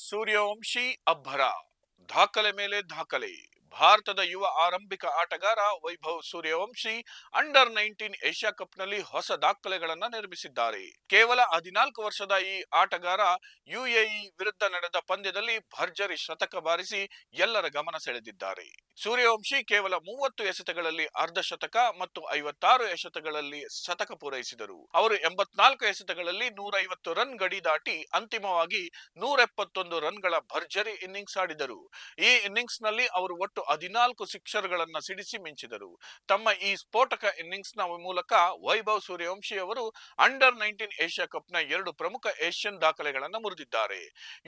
ಸೂರ್ಯವಂಶಿ ಅಬ್ಬರ ದಾಖಲೆ ಮೇಲೆ ದಾಖಲೆ ಭಾರತದ ಯುವ ಆರಂಭಿಕ ಆಟಗಾರ Vaibhav Suryavanshi under nineteen Asia ಕಪ್ನಲ್ಲಿ ಹೊಸ ದಾಖಲೆಗಳನ್ನು ನಿರ್ಮಿಸಿದ್ದಾರೆ. ಕೇವಲ ಹದಿನಾಲ್ಕು ವರ್ಷದ ಈ ಆಟಗಾರ ಯುಎಇ ವಿರುದ್ಧ ನಡೆದ ಪಂದ್ಯದಲ್ಲಿ ಭರ್ಜರಿ ಶತಕ ಬಾರಿಸಿ ಎಲ್ಲರ ಗಮನ ಸೆಳೆದಿದ್ದಾರೆ. ಸೂರ್ಯವಂಶಿ ಕೇವಲ ಮೂವತ್ತು ಎಸೆತಗಳಲ್ಲಿ ಅರ್ಧ ಶತಕ ಮತ್ತು ಐವತ್ತಾರು ಎಸೆತಗಳಲ್ಲಿ ಶತಕ ಪೂರೈಸಿದರು. ಅವರು ಎಂಬತ್ನಾಲ್ಕು ಎಸೆತಗಳಲ್ಲಿ ನೂರೈವತ್ತು ರನ್ ಗಡಿ ದಾಟಿ ಅಂತಿಮವಾಗಿ ನೂರ ಎಪ್ಪತ್ತೊಂದು ರನ್ಗಳ ಭರ್ಜರಿ ಇನ್ನಿಂಗ್ಸ್ ಆಡಿದರು. ಈ ಇನ್ನಿಂಗ್ಸ್ನಲ್ಲಿ ಅವರು ಒಟ್ಟು ಹದಿನಾಲ್ಕು ಸಿಕ್ಸರ್ಗಳನ್ನು ಸಿಡಿಸಿ ಮಿಂಚಿದರು. ತಮ್ಮ ಈ ಸ್ಫೋಟಕ ಇನ್ನಿಂಗ್ಸ್ನ ಮೂಲಕ ವೈಭವ್ ಸೂರ್ಯವಂಶಿ ಅವರು ಅಂಡರ್ ನೈನ್ಟೀನ್ ಏಷ್ಯಾ ಕಪ್ನ ಎರಡು ಪ್ರಮುಖ ಏಷ್ಯನ್ ದಾಖಲೆಗಳನ್ನು ಮುರಿದಿದ್ದಾರೆ.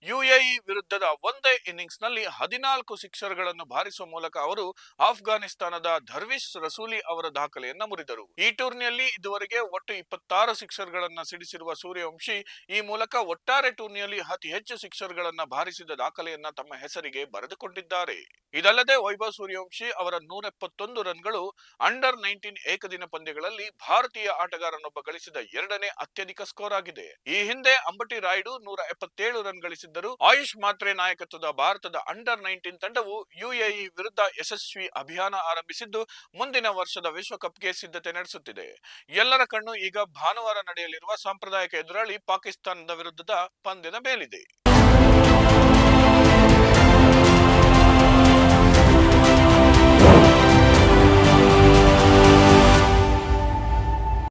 ಯುಎಇ ವಿರುದ್ಧದ ಒಂದೇ ಇನ್ನಿಂಗ್ಸ್ನಲ್ಲಿ ಹದಿನಾಲ್ಕು ಸಿಕ್ಸರ್ಗಳನ್ನು ಬಾರಿಸುವ ಮೂಲಕ ಅವರು ಆಫ್ಘಾನಿಸ್ತಾನದ ಧರ್ವಿಶ್ ರಸೂಲಿ ಅವರ ದಾಖಲೆಯನ್ನು ಮುರಿದರು. ಈ ಟೂರ್ನಿಯಲ್ಲಿ ಇದುವರೆಗೆ ಒಟ್ಟು ಇಪ್ಪತ್ತಾರು ಸಿಕ್ಸರ್ ಗಳನ್ನ ಸಿಡಿಸಿರುವ ಸೂರ್ಯವಂಶಿ ಈ ಮೂಲಕ ಒಟ್ಟಾರೆ ಟೂರ್ನಿಯಲ್ಲಿ ಅತಿ ಹೆಚ್ಚು ಸಿಕ್ಸರ್ ಗಳನ್ನ ಬಾರಿಸಿದ ದಾಖಲೆಯನ್ನ ತಮ್ಮ ಹೆಸರಿಗೆ ಬರೆದುಕೊಂಡಿದ್ದಾರೆ. ಇದಲ್ಲದೆ ವೈಭವ್ ಸೂರ್ಯವಂಶಿ ಅವರ ನೂರ ಎಪ್ಪತ್ತೊಂದು ರನ್ಗಳು ಅಂಡರ್ ನೈನ್ಟೀನ್ ಏಕದಿನ ಪಂದ್ಯಗಳಲ್ಲಿ ಭಾರತೀಯ ಆಟಗಾರನೊಬ್ಬ ಗಳಿಸಿದ ಎರಡನೇ ಅತ್ಯಧಿಕ ಸ್ಕೋರ್ ಆಗಿದೆ ಈ ಹಿಂದೆ ಅಂಬಟಿ ರಾಯ್ಡು ನೂರ ಎಪ್ಪತ್ತೇಳು ರನ್ ಗಳಿಸಿದ್ದರು. ಆಯುಷ್ ಮಾತ್ರೆ ನಾಯಕತ್ವದ ಭಾರತದ ಅಂಡರ್ ನೈನ್ಟೀನ್ ತಂಡವು ಯುಎಇ ವಿರುದ್ಧ ಯಶಸ್ವಿ ಅಭಿಯಾನ ಆರಂಭಿಸಿದ್ದು, ಮುಂದಿನ ವರ್ಷದ ವಿಶ್ವಕಪ್ಗೆ ಸಿದ್ಧತೆ ನಡೆಸುತ್ತಿದೆ. ಎಲ್ಲರ ಕಣ್ಣು ಈಗ ಭಾನುವಾರ ನಡೆಯಲಿರುವ ಸಾಂಪ್ರದಾಯಿಕ ಎದುರಾಳಿ ಪಾಕಿಸ್ತಾನದ ವಿರುದ್ಧದ ಪಂದ್ಯದ ಮೇಲಿದೆ.